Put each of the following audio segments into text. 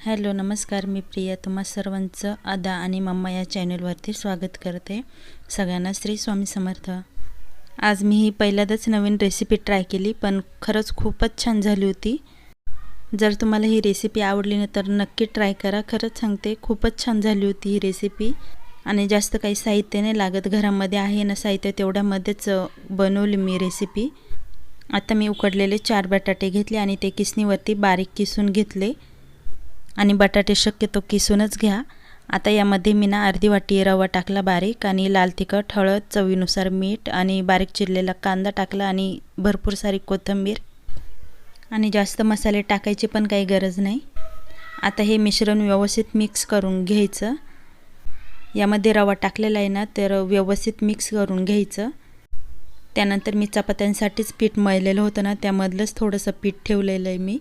Hello नमस्कार मी प्रिया. तुम्हा सर्वांचं आदा आणि मम्मा या चॅनलवरती स्वागत करते. सगळ्यांना श्री स्वामी समर्थ. आज मी ही पहिल्यांदाच नवीन रेसिपी ट्राय केली पण खरंच खूपच छान झाली होती. जर तुम्हाला ही रेसिपी आवडली ना तर नक्की ट्राय करा. खरंच सांगते खूपच छान झाली होती ही रेसिपी आणि जास्त काही साहित्य नाही लागत घरामध्ये आहे ना साहित्य तेवढ्यामध्येच बनवली मी रेसिपी आता मी उकडलेले चार बटाटे घेतले आणि ते किसणीवरती बारीक किसून घेतले. आणि बटाटे शक्यतो किसूनच घ्या. आता यामध्ये मी ना अर्धी वाटी रवा टाकला बारीक आणि लाल तिखट हळद चवीनुसार मीठ आणि बारीक चिरलेला कांदा टाकला आणि भरपूर सारी कोथिंबीर. आणि जास्त मसाले टाकायची पण काही गरज नाही. आता हे मिश्रण व्यवस्थित मिक्स करून घ्यायचं. यामध्ये रवा टाकलेला आहे ना तर व्यवस्थित मिक्स करून घ्यायचं. त्यानंतर मी चपात्यांसाठीच पीठ मळलेलं होतं ना त्यामधलंच थोडंसं पीठ ठेवलेलं आहे मी.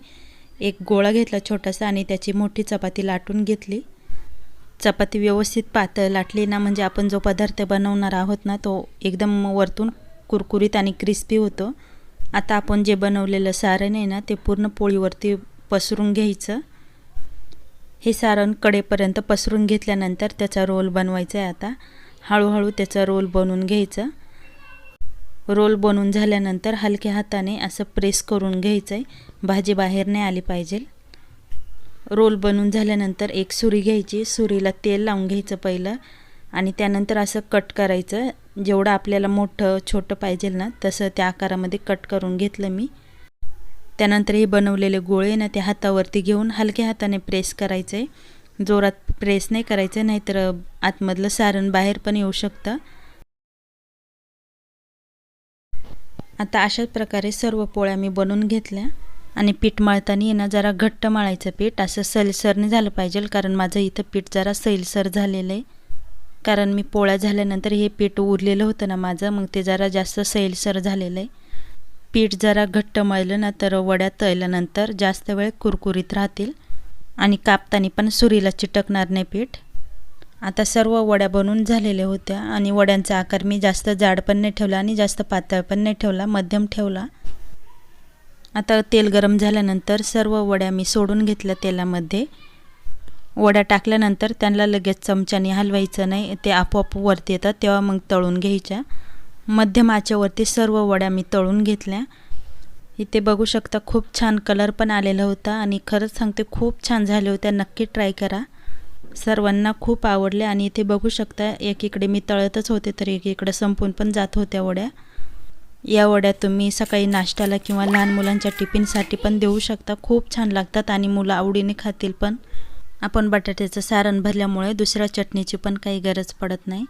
एक गोळा घेतला छोटासा आणि त्याची मोठी चपाती लाटून घेतली. चपाती व्यवस्थित पातळ लाटली ना म्हणजे आपण जो पदार्थ बनवणार आहोत ना तो एकदम वरतून कुरकुरीत आणि क्रिस्पी होतो. आता आपण जे बनवलेलं सारण आहे ना ते पूर्ण पोळीवरती पसरून घ्यायचं. हे सारण कडेपर्यंत पसरून घेतल्यानंतर त्याचा रोल बनवायचा आहे आता. हळूहळू त्याचा रोल बनवून घ्यायचं. रोल बनवून झाल्यानंतर हलक्या हाताने असं प्रेस करून घ्यायचं आहे भाजी बाहेर नाही आली पाहिजे. रोल बनवून झाल्यानंतर एक सुरी घ्यायची. सुरीला तेल लावून घ्यायचं पहिलं आणि त्यानंतर असं कट करायचं. जेवढं आपल्याला मोठं छोटं पाहिजे ना तसं त्या आकारामध्ये कट करून घेतलं मी. त्यानंतर हे बनवलेले गोळे ना त्या हातावरती घेऊन हलक्या हाताने प्रेस करायचं आहे जोरात प्रेस नाही करायचं नाहीतर आतमधलं सारण बाहेर पण येऊ शकतं. आता अशाच प्रकारे सर्व पोळ्या मी बनवून घेतल्या आणि पीठ मळताना ना जरा घट्ट मळायचं पीठ. असं सैलसरने झालं पाहिजे कारण माझं इथं पीठ जरा सैलसर झालेलं आहे. कारण मी पोळ्या झाल्यानंतर हे पीठ उरलेलं होतं ना माझं मग ते जरा जास्त सैलसर झालेलं आहे. पीठ जरा घट्ट मळलं ना तर वड्या तळल्यानंतर जास्त वेळ कुरकुरीत राहतील. आणि कापताना पण सुरीला चिटकणार नाही पीठ. आता सर्व वड्या बनून झालेल्या होत्या आणि वड्यांचा आकार मी जास्त जाड पण नाही ठेवला आणि जास्त पातळ पण नाही ठेवला मध्यम ठेवला. आता तेल गरम झाल्यानंतर सर्व वड्या मी सोडून घेतल्या तेलामध्ये. वड्या टाकल्यानंतर त्यांना लगेच चमच्याने हलवायचं नाही ते आपोआप वरती येतात तेव्हा मग तळून घ्यायच्या. मध्यमाच्यावरती सर्व वड्या मी तळून घेतल्या. इथे बघू शकता खूप छान कलर पण आलेला होता आणि खरंच सांगते खूप छान झाल्या होत्या नक्की ट्राय करा. सर्वांना खूप आवडले आणि इथे बघू शकता एकीकडे मी तळतच होते तर एकीकडे संपून पण जात होत्या वड्या. या वड्या तुम्ही सकाळी नाश्त्याला किंवा लहान मुलांच्या टिफिनसाठी पण देऊ शकता. खूप छान लागतात आणि मुलं आवडीने खातील पण. आपण बटाट्याचं सारण भरल्यामुळे दुसऱ्या चटणीची पण काही गरज पडत नाही.